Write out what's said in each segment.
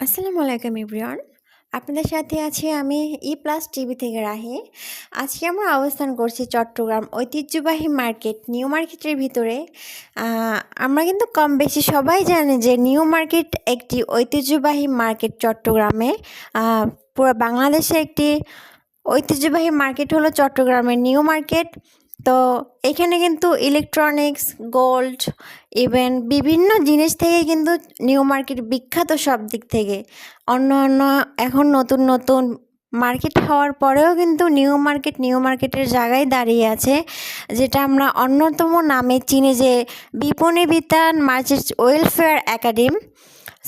আসসালামু আলাইকুম ইব্রিয়ন আপনাদের সাথে আছি আমি ই প্লাস টিভি থেকে রাহি। আজকে আমরা অবস্থান করছি চট্টগ্রাম ঐতিহ্যবাহী মার্কেট, নিউ মার্কেটের ভিতরে। আমরা কিন্তু কম বেশি সবাই জানি যে নিউ মার্কেট একটি ঐতিহ্যবাহী মার্কেট চট্টগ্রামে। পুরো বাংলাদেশে একটি ঐতিহ্যবাহী মার্কেট হলো চট্টগ্রামের নিউ মার্কেট। তো এখানে কিন্তু ইলেকট্রনিক্স গোল্ড ইভেন বিভিন্ন জিনিস থেকে কিন্তু নিউ মার্কেট বিখ্যাত সব দিক থেকে। অন্য অন্য এখন নতুন নতুন মার্কেট হওয়ার পরেও কিন্তু নিউ মার্কেট নিউ মার্কেটের জায়গায় দাঁড়িয়ে আছে, যেটা আমরা অন্যতম নামে চিনি যে বিপণী বিতান মার্চেন্ট ওয়েলফেয়ার একাডেম।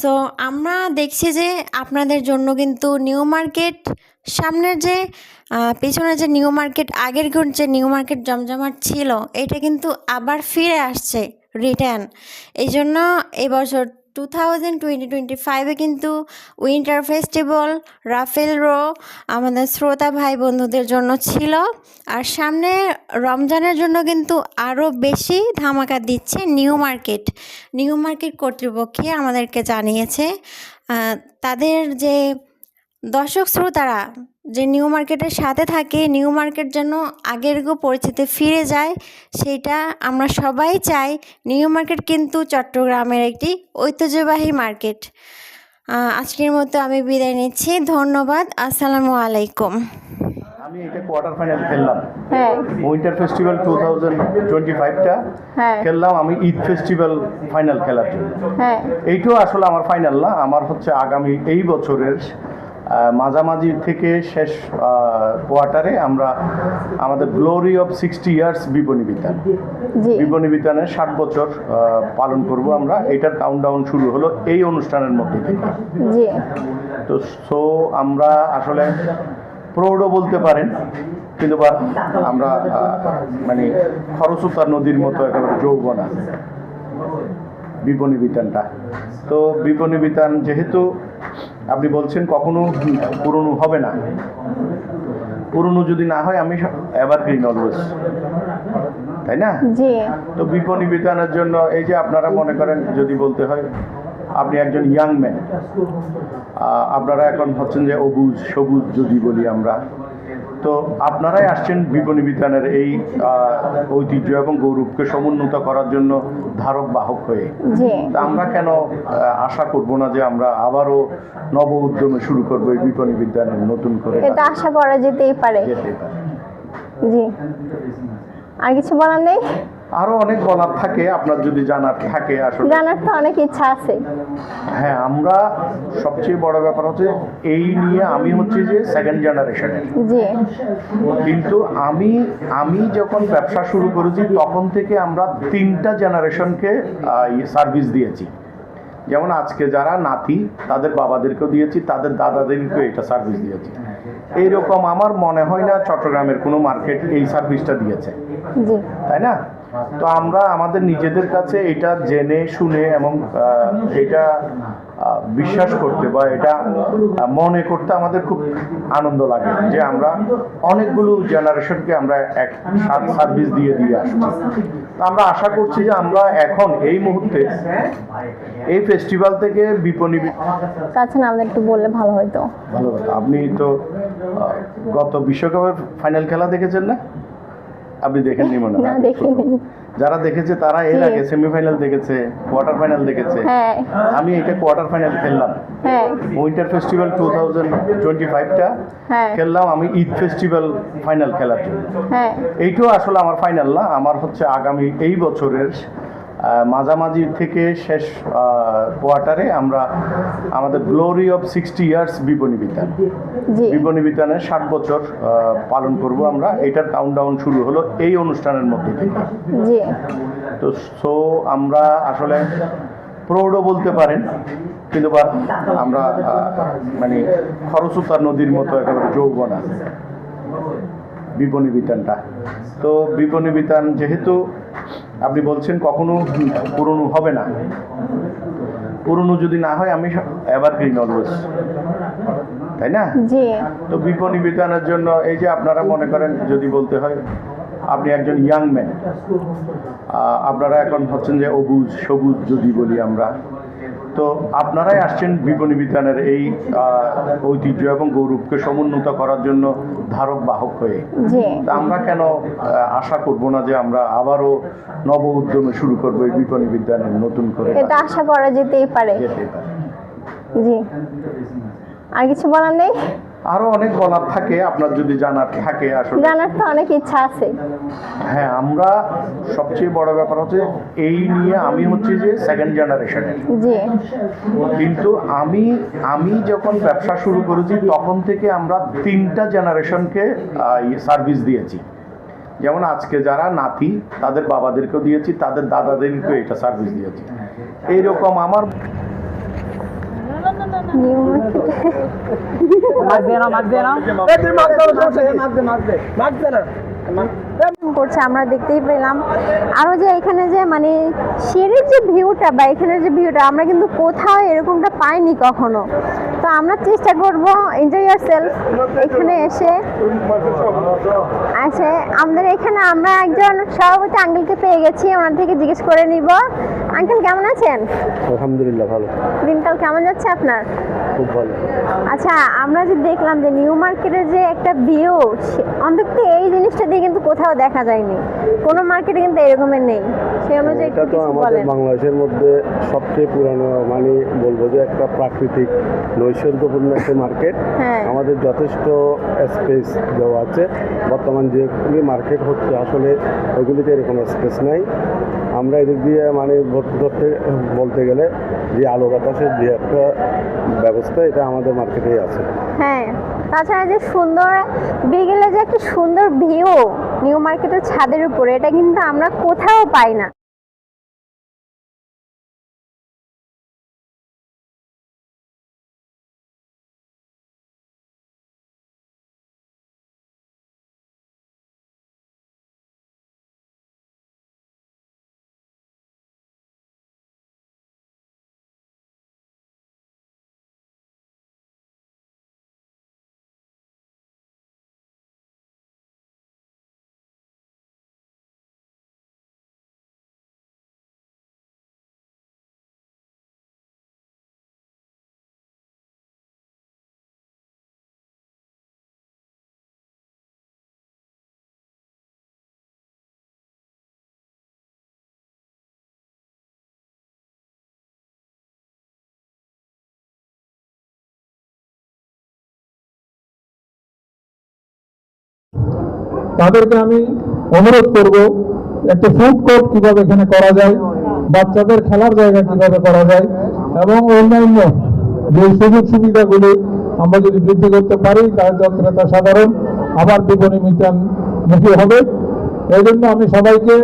সো আমরা দেখছি যে আপনাদের জন্য কিন্তু নিউ মার্কেট সামনের যে পেছনে যে নিউ মার্কেট, আগের যে নিউ মার্কেট জমজমাট ছিল, এটা কিন্তু আবার ফিরে আসছে রিটার্ন। এই জন্য এবছর টু থাউজেন্ড টোয়েন্টি টোয়েন্টি ফাইভে কিন্তু উইন্টার ফেস্টিভ্যাল, রাফেল রো আমাদের শ্রোতা ভাই বন্ধুদের জন্য ছিল। আর সামনে রমজানের জন্য কিন্তু আরও বেশি ধামাকা দিচ্ছে নিউ মার্কেট। নিউ মার্কেট কর্তৃপক্ষে আমাদেরকে জানিয়েছে তাদের যে দর্শক শ্রোতারা যে নিউ মার্কেটের সাথে থাকে নিউ মার্কেট যেন আগের গো পরিচিতি ফিরে যায় সেইটা আমরা সবাই চাই। নিউ মার্কেট কিন্তু চট্টগ্রামের একটি ঐতিহ্যবাহী মার্কেট। আজকের মতো আমি বিদায় নিচ্ছি। ধন্যবাদ। আসসালামু আলাইকুম। আমি এটা কোয়ার্টার ফাইনাল খেললাম। হ্যাঁ। Winter festival two thousand twenty ফাইভটা হ্যাঁ। খেললাম আমি ঈদ ফেস্টিভ্যাল ফাইনাল খেলার জন্য। হ্যাঁ। এইটাও আসলে আমার ফাইনাল না আমার হচ্ছে আগামী এই বছরের মাঝামাঝি থেকে শেষ কোয়ার্টারে আমরা আমাদের গ্লোরি অফ সিক্সটি ইয়ার্স বিপণী বিতান। বিপণী বিতানের ষাট বছর পালন করব আমরা। এটার কাউন্টডাউন শুরু হলো এই অনুষ্ঠানের মধ্যে থেকে। তো সো আমরা আসলে প্রৌঢ় বলতে পারেন কিন্তু বা আমরা মানে খরস্রোতা নদীর মতো একেবারে যৌবনা বিপণী বিতানটা। তো বিপণী বিতান যেহেতু আপনি বলছেন কখনো পুরনো হবে না। পুরনো যদি না হয় আমি এভারগ্রিন অলওয়েজ তাই না? জি। তো বিপণী বিতানের জন্য এই যে আপনারা মনে করেন যদি বলতে হয় আপনি একজন ইয়াং ম্যান আপনারা এখন হচ্ছেন যে অবুজ সবুজ যদি বলি আমরা। তো আপনারাই আসছেন বিপণী বিতানের এই ঐতিহ্য এবং গৌরবকে সমুন্নত করার জন্য ধারক বাহক হয়ে। আমরা কেন আশা করব না যে আমরা আবারও নব উদ্যমে শুরু করব এই বিপণী বিদ্যানের নতুন করে? এটা আশা করা যেতেই পারে। যেতে পারে। জি। আর কিছু বলার নেই? আরও অনেক বলার থাকে আপনার যদি জানার থাকে আসলে। জানার তো অনেক ইচ্ছা আছে। হ্যাঁ আমরা সবচেয়ে বড় ব্যাপার হচ্ছে এই নিয়ে আমি হচ্ছে যে সেকেন্ড জেনারেশনের জি। কিন্তু আমি আমি যখন ব্যবসা শুরু করেছি তখন থেকে আমরা তিনটা জেনারেশনকে সার্ভিস দিয়েছি। যেমন আজকে যারা নাতি তাদের বাবাদেরকেও দিয়েছি তাদের দাদাদেরকেও এটা সার্ভিস দিয়েছি। এইরকম আমার মনে হয় না চট্টগ্রামের কোনো মার্কেট এই সার্ভিসটা দিয়েছে। তাই না? তো আমরা আমাদের নিজেদের কাছে এটা জেনে শুনে এবং এটা বিশ্বাস করতে বা এটা মনে করতে আমাদের খুব আনন্দ লাগে যে আমরা অনেকগুলো জেনারেশনকে আমরা এক সার্ভিস দিয়ে দিয়ে আসছি। তো আমরা আশা করছি যে আমরা এখন এই মুহূর্তে এই ফেস্টিভ্যাল থেকে বিপণী কাছে না আমাদের একটু বললে ভালো হতো ভালো কথা আপনি তো গত বিশ্বকাপের ফাইনাল খেলা দেখেছেন না? আপনি দেখেননি মনে হয়। না দেখিনি যারা দেখেছে তারা এর আগে সেমিফাইনাল দেখেছে কোয়ার্টার ফাইনাল দেখেছে। হ্যাঁ। আমি এটা কোয়ার্টার ফাইনাল খেললাম। Winter festival two thousand twenty ফাইভটা খেললাম আমি ঈদ ফেস্টিভ্যাল ফাইনাল খেলার জন্য। হ্যাঁ। এইটাও আসলে আমার ফাইনাল না আমার হচ্ছে আগামী এই বছরের মাঝামাঝি থেকে শেষ কোয়ার্টারে আমরা আমাদের গ্লোরি অফ সিক্সটি ইয়ার্স বিপণী বিতান। বিপণী বিতানের ষাট বছর পালন করব আমরা। এটার কাউন্টডাউন শুরু হলো এই অনুষ্ঠানের মধ্যে থেকে। তো সো আমরা আসলে প্রৌঢ় বলতে পারেন কিন্তু বা আমরা মানে খরস্রোতা নদীর মতো একেবারে যৌবনা বিপণী বিতানটা তো বিপণী বিতান যেহেতু আপনি বলছেন কখনো পুরনো হবে না। পুরনো যদি না হয় আমি এভারগ্রিন অলওয়েজ তাই না? জি। তো বিপণী বিতানের জন্য এই যে আপনারা মনে করেন যদি বলতে হয় আপনি একজন ইয়াং ম্যান আপনারা এখন হচ্ছেন যে অবুজ সবুজ যদি বলি আমরা। তো আপনারাই আসছেন বিপণী বিতানের এই ঐতিহ্য এবং গৌরবকে সমুন্নত করার জন্য ধারক বাহক হয়ে। জি। তা আমরা কেন আশা করব না যে আমরা আবারও নব উদ্যমে শুরু করব এই বিপণী বিদ্যানের নতুন করে? এটা আশা করা যেতেই পারে। যেতে পারে। জি। আর কিছু বলার নেই? আরও অনেক বলার থাকে আপনার যদি জানার থাকে আসলে। জানার তো অনেক ইচ্ছা আছে। হ্যাঁ আমরা সবচেয়ে বড় ব্যাপার হচ্ছে এই নিয়ে আমি হচ্ছে যে সেকেন্ড জেনারেশনের জি। কিন্তু আমি আমি যখন ব্যবসা শুরু করেছি তখন থেকে আমরা তিনটা জেনারেশনকে সার্ভিস দিয়েছি। যেমন আজকে যারা নাতি তাদের বাবাদেরকেও দিয়েছি তাদের দাদাদেরকেও এটা সার্ভিস দিয়েছি। এইরকম আমার মার্কেটে করছে আমরা দেখতেই পেলাম। আরও যে এখানে যে মানে সিঁড়ির যে ভিউটা বা এখানের যে ভিউটা আমরা কিন্তু কোথাও এরকমটা পাইনি কখনো। তো আমরা চেষ্টা করব এনজয় ইয়ার সেলফ এখানে এসে আছে আমাদের এখানে আমরা একজন সভাপতি আঙ্কেলকে পেয়ে গেছি ওনার থেকে জিজ্ঞেস করে নিব। আঙ্কেল কেমন আছেন? আলহামদুলিল্লাহ ভালো। দিনকাল কেমন যাচ্ছে আপনার? খুব ভালো। আচ্ছা আমরা যে দেখলাম যে নিউ মার্কেটের যে একটা ভিউ অন্তত এই জিনিসটা দিয়ে কিন্তু কোথাও দেখা যায়নি। কোনো মার্কেটে কিন্তু এরকমের নেই। সেই অনুযায়ী এটা তো কিছু আমাদের বলেন। বাংলাদেশের মধ্যে সবচেয়ে পুরানো মানে বলব যে একটা প্রাকৃতিক নৈসর্গপূর্ণ একটা মার্কেট। হ্যাঁ। আমাদের যথেষ্ট স্পেস দেওয়া আছে। বর্তমান যেগুলি মার্কেট হচ্ছে আসলে ওইগুলিতে এরকম স্পেস নাই। আমরা এদিক দিয়ে মানে ধরতে, বলতে গেলে যে আলো বাতাসের যে একটা ব্যবস্থা, এটা আমাদের মার্কেটেই আছে। হ্যাঁ তাছাড়া যে সুন্দর বিকেলে যে একটা সুন্দর ভিউ নিউ মার্কেটের ছাদের উপরে, এটা কিন্তু আমরা কোথাও পাই না। তাদেরকে আমি অনুরোধ করব, একটা ফুড কোর্ট কীভাবে এখানে করা যায়, বাচ্চাদের খেলার জায়গা কীভাবে করা যায়, এবং অন্যান্য যে সুযোগ সুবিধাগুলি আমরা যদি বৃদ্ধি করতে পারি, তার যন্ত্রতা সাধারণ, আবার বিপণী মিতান মুখী হবে। এই জন্য আমি সবাইকে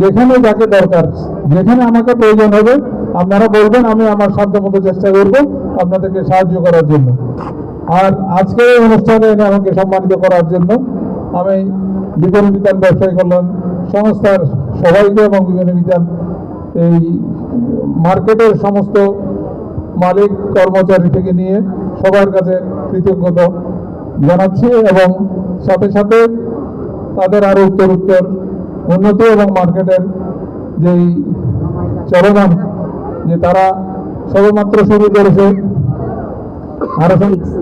যেখানে যাকে দরকার, যেখানে আমাকে প্রয়োজন হবে, আপনারা বলবেন, আমি আমার সাধ্যমতো চেষ্টা করব আপনাদেরকে সাহায্য করার জন্য। আর আজকে অনুষ্ঠানে এনে আমাকে সম্মানিত করার জন্য আমি বিপণী বিতান ব্যবসায়ী কল্যাণ সংস্থার সবাইকে এবং বিপণী বিতান এই মার্কেটের সমস্ত মালিক, কর্মচারী থেকে নিয়ে সবার কাছে কৃতজ্ঞতা জানাচ্ছি এবং সাথে সাথে তাদের আরও উত্তর উত্তর উন্নতি এবং মার্কেটের যেই চলমান, যে তারা সবেমাত্র শুরু করেছে আরও সব-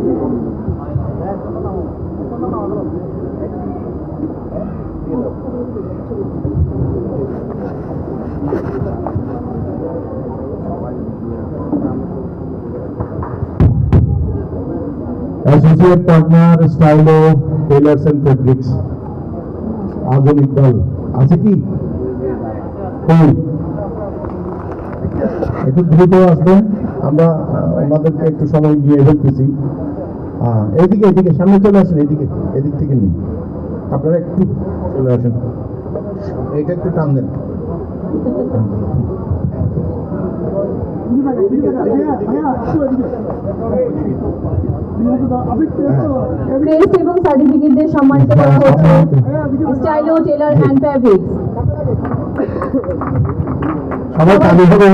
associate partner Stylo tailors and fabrics. Azam Iqbal আছে কি? একটু দ্রুত আসবেন আমরা ওনাদেরকে একটু সময় দিয়ে ফেলতেছি আহ, এইদিকে এইদিকে সামনে চলে আসেন এইদিকে এদিক থেকে নিন। আপনারা একটু চলে আসেন। এইটা একটু টান দেন। ক্রেস্ট এবং সার্টিফিকেট দিয়ে সম্মানিত করা হচ্ছে স্টাইলো টেলার অ্যান্ড ফ্যাব্রিক্স সবাই চালু হবে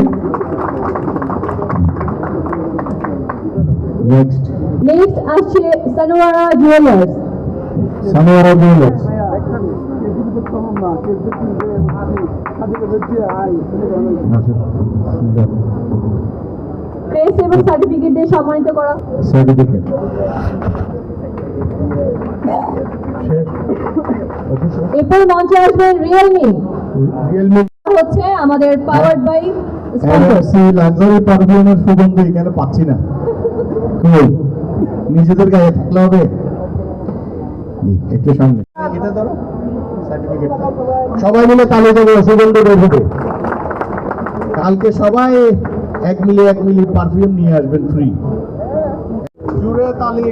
নেক্সট নেক্সট আসছে Sanowara jewellers Sanowara jewellers crest এবং সার্টিফিকেট দিয়ে সম্মানিত করা সার্টিফিকেট এরপর মঞ্চে আসবেন রিয়েলমি রিয়েলমি হচ্ছে আমাদের পাওয়ার্ড বাই লাক্সারি পারফিউমের সুগন্ধ এখানে পাচ্ছি না। নিজেদের গায়ে থাকলে হবে। একটু সামনে। এটা ধরো। সবাই মিলে তালে দেবো সুগন্ধ বের হবে। কালকে সবাই এক মিলি এক মিলি পারফিউম নিয়ে আসবেন ফ্রি জুড়ে তালি।